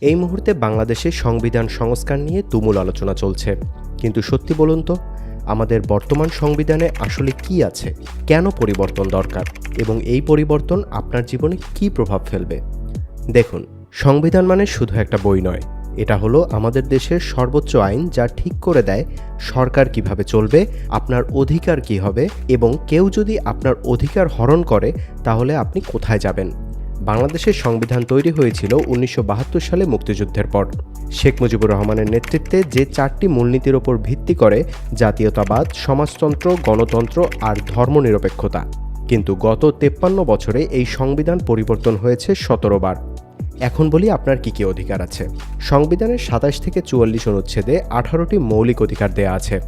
এই মুহূর্তে বাংলাদেশে সংবিধান সংস্কার নিয়ে তুমুল আলোচনা চলছে। কিন্তু সত্যি বলুন তো, আমাদের বর্তমান সংবিধানে আসলে কি আছে? কেন পরিবর্তন দরকার? এবং এই পরিবর্তন আপনার জীবনে কি প্রভাব ফেলবে? দেখুন, সংবিধান মানে শুধু একটা বই নয়। এটা হলো আমাদের দেশের সর্বোচ্চ আইন যা ঠিক করে দেয় সরকার কীভাবে চলবে, আপনার অধিকার কি হবে এবং কেউ যদি আপনার অধিকার হরণ করে, তাহলে আপনি কোথায় যাবেন? বাংলাদেশের সংবিধান তৈরি হয়েছিল উনিশশো বাহাত্তর সালে মুক্তিযুদ্ধের পর। শেখ মুজিবুর রহমানের নেতৃত্বে যে চারটি মূলনীতির ওপর ভিত্তি করে জাতীয়তাবাদ, সমাজতন্ত্র, গণতন্ত্র আর ধর্মনিরপেক্ষতা। কিন্তু গত তেপ্পান্ন বছরে এই সংবিধান পরিবর্তন হয়েছে সতেরো বার। এখন বলি আপনার কি কি অধিকার আছে। সংবিধানের সাতাশ থেকে চুয়াল্লিশ অনুচ্ছেদে আঠারোটি মৌলিক অধিকার দেয়া আছে।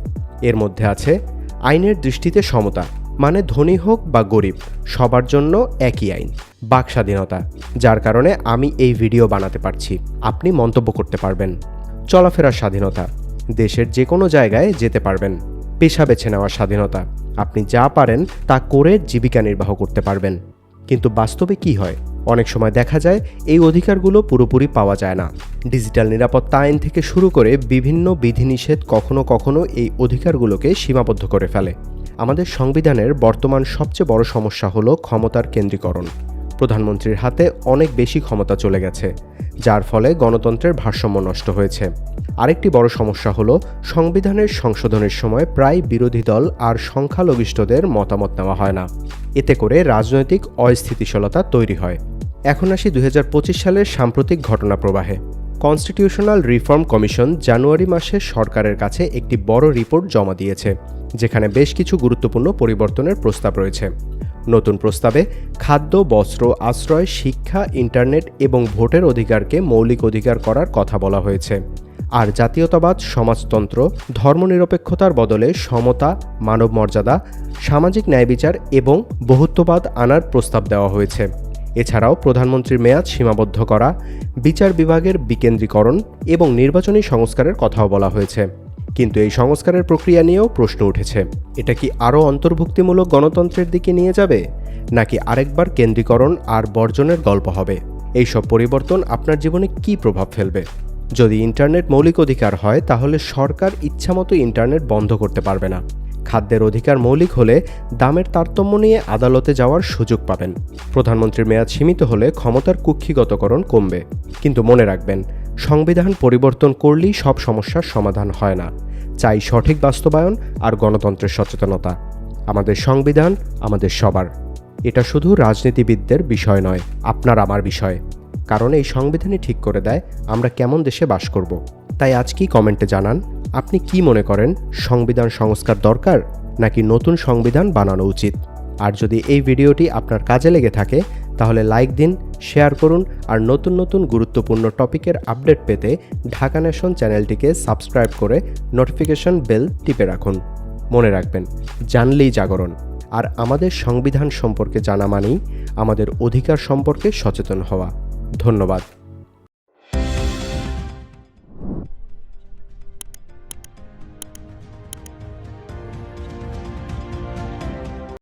এর মধ্যে আছে আইনের দৃষ্টিতে সমতা মানে ধনী হোক বা গরিব, সবার জন্য একই আইন, বাক স্বাধীনতা, যার কারণে আমি এই ভিডিও বানাতে পারছি। আপনি মন্তব্য করতে পারবেন। চলাফেরার স্বাধীনতা, দেশের যে কোনো জায়গায় যেতে পারবেন। পেশা বেছে নেওয়ার স্বাধীনতা, আপনি যা পারেন তা করে জীবিকা নির্বাহ করতে পারবেন। কিন্তু বাস্তবে কি হয়? অনেক সময় দেখা যায় এই অধিকারগুলো পুরোপুরি পাওয়া যায় না। ডিজিটাল নিরাপত্তা আইন থেকে শুরু করে বিভিন্ন বিধিনিষেধ কখনো কখনো এই অধিকারগুলোকে সীমাবদ্ধ করে ফেলে। আমাদের সংবিধানের বর্তমান সবচেয়ে বড় সমস্যা হলো ক্ষমতার কেন্দ্রীকরণ। প্রধানমন্ত্রীর হাতে অনেক বেশি ক্ষমতা চলে গেছে, যার ফলে গণতন্ত্রের ভারসাম্য নষ্ট হয়েছে। আরেকটি বড় সমস্যা হলো সংবিধানের সংশোধনের সময় প্রায় বিরোধী দল আর সংখ্যালঘিষ্ঠদের মতামত নেওয়া হয় না। এতে করে রাজনৈতিক অস্থিতিশীলতা তৈরি হয়। এখন আসি দুই হাজার পঁচিশ সালের সাম্প্রতিক ঘটনা প্রবাহে। কনস্টিটিউশনাল রিফর্ম কমিশন জানুয়ারি মাসে সরকারের কাছে একটি বড় রিপোর্ট জমা দিয়েছে, যেখানে বেশ কিছু গুরুত্বপূর্ণ পরিবর্তনের প্রস্তাব রয়েছে। নতুন প্রস্তাবে খাদ্য, বস্ত্র, আশ্রয়, শিক্ষা, ইন্টারনেট এবং ভোটের অধিকারকে মৌলিক অধিকার করার কথা বলা হয়েছে। আর জাতীয়তাবাদ, সমাজতন্ত্র, ধর্মনিরপেক্ষতার বদলে সমতা মানব মর্যাদা সামাজিক ন্যায় বিচার এবং বহুত্ববাদ আনার প্রস্তাব দেওয়া হয়েছে। এছাড়াও প্রধানমন্ত্রীর মেয়াদ সীমাবদ্ধ করা, বিচার বিভাগের বিকেন্দ্রীকরণ এবং নির্বাচনী সংস্কারের কথাও বলা হয়েছে। কিন্তু এই সংস্কারের প্রক্রিয়া নিয়েও প্রশ্ন উঠেছে। এটা কি আরও অন্তর্ভুক্তিমূলক গণতন্ত্রের দিকে নিয়ে যাবে? নাকি আরেকবার কেন্দ্রীকরণ আর বর্জনের গল্প হবে? এইসব পরিবর্তন আপনার জীবনে কি প্রভাব ফেলবে? যদি ইন্টারনেট মৌলিক অধিকার হয়, তাহলে সরকার ইচ্ছামতো ইন্টারনেট বন্ধ করতে পারবে না। খাদ্যের অধিকার মৌলিক হলে দামের তারতম্য নিয়ে আদালতে যাওয়ার সুযোগ পাবেন। প্রধানমন্ত্রীর মেয়াদ সীমিত হলে ক্ষমতার কুক্ষিগতকরণ কমবে। কিন্তু মনে রাখবেন, সংবিধান পরিবর্তন করলেই সব সমস্যার সমাধান হয় না। চাই সঠিক বাস্তবায়ন আর গণতন্ত্রের সচেতনতা। আমাদের সংবিধান আমাদের সবার। এটা শুধু রাজনীতিবিদদের বিষয় নয়, আপনার আমার বিষয়। কারণ এই সংবিধানই ঠিক করে দেয় আমরা কেমন দেশে বাস করব। তাই আজ কি কমেন্টে জানান আপনি কি মনে করেন, সংবিধান সংস্কার দরকার নাকি নতুন সংবিধান বানানো উচিত? আর যদি এই ভিডিওটি আপনার কাজে লেগে থাকে, তাহলে লাইক দিন, শেয়ার করুন আর নতুন নতুন গুরুত্বপূর্ণ টপিকের আপডেট পেতে ঢাকা নেশন চ্যানেলটিকে সাবস্ক্রাইব করে নোটিফিকেশন বেল টিপে রাখুন। মনে রাখবেন, জানলেই জাগরণ। আর আমাদের সংবিধান সম্পর্কে জানা মানেই আমাদের অধিকার সম্পর্কে সচেতন হওয়া। ধন্যবাদ।